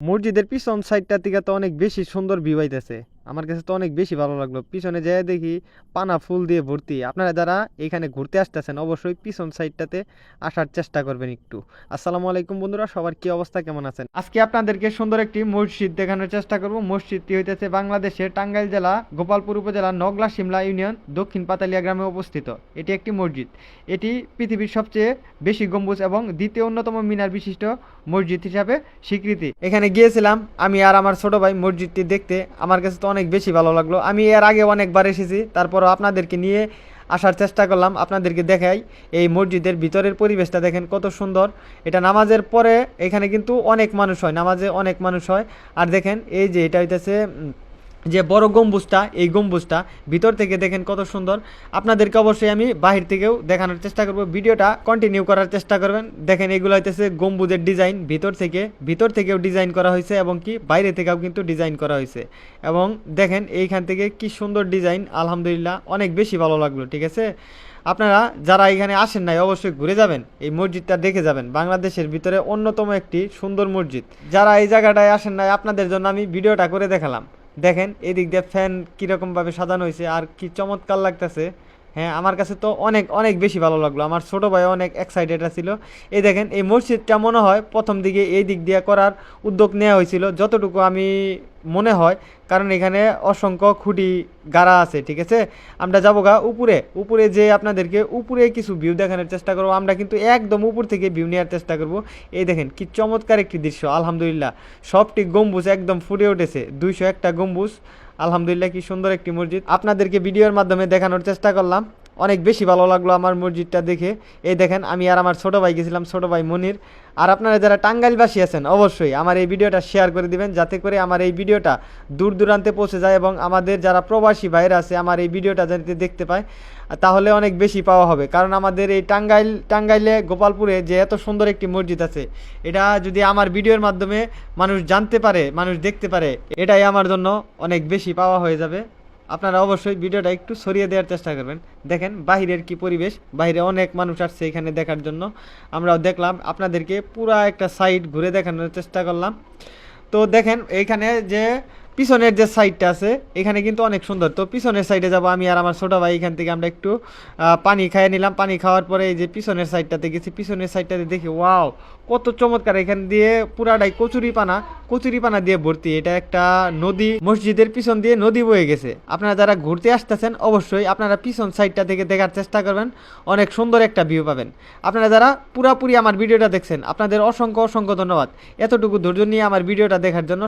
মসজিদের পিছন সাইডটা থেকে তো অনেক বেশি সুন্দর ভিউ আইতেছে। আমার কাছে তো অনেক বেশি ভালো লাগল। পিছনে যেয়ে দেখি পানা ফুল দিয়ে ভর্তি। আপনারা যারা এখানে ঘুরতে আসতেছেন, অবশ্যই পিছন সাইডটাতে আসার চেষ্টা করবেন একটু। আসসালামু আলাইকুম বন্ধুরা, সবার কি অবস্থা, কেমন আছেন? আজকে আপনাদেরকে সুন্দর একটি মসজিদ দেখানোর চেষ্টা করব। মসজিদটি হইতেছে বাংলাদেশের টাঙ্গাইল জেলা, গোপালপুর উপজেলা, নগলা শিমলা ইউনিয়ন, দক্ষিণ পাতালিয়া গ্রামে অবস্থিত। এটি একটি মসজিদ। এটি পৃথিবীর সবচেয়ে বেশি গম্বুজ এবং দ্বিতীয় অন্যতম মিনার বিশিষ্ট মসজিদ হিসাবে স্বীকৃতি। এখানে গিয়েছিলাম আমি আর আমার ছোট ভাই মসজিদটি দেখতে। আমার কাছে তো অনেক বেশি ভালো লাগল। আমি এর আগে অনেকবার এসেছি, তারপরও আপনাদেরকে নিয়ে আসার চেষ্টা করলাম। আপনাদেরকে দেখাই এই মসজিদের ভিতরের পরিবেশটা দেখেন কত সুন্দর। এটা নামাজের পরে এখানে কিন্তু অনেক মানুষ হয়, নামাজে অনেক মানুষ হয়। আর দেখেন এই যে এটা হইতেছে যে বড় গম্বুজটা, এই গম্বুজটা ভিতর থেকে দেখেন কত সুন্দর। আপনাদেরকে অবশ্যই আমি বাহির থেকেও দেখানোর চেষ্টা করব। ভিডিওটা কন্টিনিউ করার চেষ্টা করবেন। দেখেন এগুলো হইতেছে গম্বুজের ডিজাইন ভিতর থেকে, ভিতর থেকেও ডিজাইন করা হয়েছে এবং কি বাইরে থেকেও কিন্তু ডিজাইন করা হয়েছে এবং দেখেন এইখান থেকে কি সুন্দর ডিজাইন আলহামদুলিল্লাহ অনেক বেশি ভালো লাগল, ঠিক আছে? আপনারা যারা এখানে আসেন নাই, অবশ্যই ঘুরে যাবেন। এই মসজিদটা দেখে যাবেন। বাংলাদেশের ভিতরে অন্যতম একটি সুন্দর মসজিদ। যারা এই জায়গাটায় আসেন নাই, আপনাদের জন্য আমি ভিডিওটা করে দেখালাম। দেখেন, এদিক দিয়ে ফ্যান কীরকমভাবে সাজানো হয়েছে আর কি চমৎকার লাগতেছে। হ্যাঁ আমার কাছে তো অনেক অনেক বেশি ভালো লাগল। আমার ছোটো ভাই অনেক এক্সাইটেড ছিল এই দেখেন, এই মসজিদটা মনে হয় প্রথম দিকে এই দিক দিয়ে করার উদ্যোগ নেওয়া হয়েছিল। যতটুকু আমি মনে হয়, কারণ এখানে অসংখ্য খুঁটি গাড়া আছে, ঠিক আছে? আমরা যাব গা উপরে উপরে যে আপনাদেরকে উপরে কিছু ভিউ দেখানোর চেষ্টা করব, আমরা কিন্তু একদম উপর থেকে ভিউ নেওয়ার চেষ্টা করব। এই দেখেন, কি চমৎকার একটি দৃশ্য, আলহামদুলিল্লাহ। সবটি গম্বুজ একদম ফুটে উঠেছে, দুইশো একটা গম্বুজ। আলহামদুলিল্লাহ, কি সুন্দর একটি মসজিদ। আপনাদেরকে ভিডিওর মাধ্যমে দেখানোর চেষ্টা করলাম। অনেক বেশি ভালো লাগল আমার মসজিদটা দেখে। এই দেখেন, আমি আর আমার ছোট ভাই গেছিলাম, ছোট ভাই মনির। আর আপনারা যারা টাঙ্গাইলবাসী আছেন, অবশ্যই আমার এই ভিডিওটা শেয়ার করে দিবেন, যাতে করে আমার এই ভিডিওটা দূর দূরান্তে পৌঁছে যায় এবং আমাদের যারা প্রবাসী বাইরে আছে, আমার এই ভিডিওটা যাতে দেখতে পায়, তাহলে অনেক বেশি পাওয়া হবে। কারণ আমাদের এই টাঙ্গাইল, টাঙ্গাইলে গোপালপুরে যে এত সুন্দর একটি মসজিদ আছে, এটা যদি আমার ভিডিওর মাধ্যমে মানুষ জানতে পারে, মানুষ দেখতে পারে, এটাই আমার জন্য অনেক বেশি পাওয়া হয়ে যাবে। আপনারা অবশ্যই ভিডিওটা একটু সরিয়ে দেওয়ার চেষ্টা করবেন। দেখেন, বাহিরের কি পরিবেশ? বাহিরে অনেক মানুষ আসছে এখানে দেখার জন্য। আমরাও দেখলাম, আপনাদেরকে পুরা একটা সাইড ঘুরে দেখানোর চেষ্টা করলাম। তো দেখেন, এইখানে যে পিছনের যে সাইডটা আছে, এখানে কিন্তু অনেক সুন্দর। তো পিছনের সাইডে যাব আমি আর আমার ছোটো ভাই, এখান থেকে আমরা একটু পানি খাইয়ে নিলাম। পানি খাওয়ার পরে এই যে পিছনের সাইডটাতে গেছি, পিছনের সাইডটাতে দেখি ওয়াও কত চমৎকার। এখান দিয়ে পুরাটাই কচুরি পানা কচুরি পানা দিয়ে ভর্তি। এটা একটা নদী, মসজিদের পিছন দিয়ে নদী বয়ে গেছে। আপনারা যারা ঘুরতে আসতেছেন, অবশ্যই আপনারা পিছন সাইডটা থেকে দেখার চেষ্টা করবেন। অনেক সুন্দর একটা ভিউ পাবেন। আপনারা যারা পুরাপুরি আমার ভিডিওটা দেখছেন, আপনাদের অসংখ্য অসংখ্য ধন্যবাদ। এতটুকু ধৈর্য নিয়ে আমার ভিডিওটা দেখার জন্য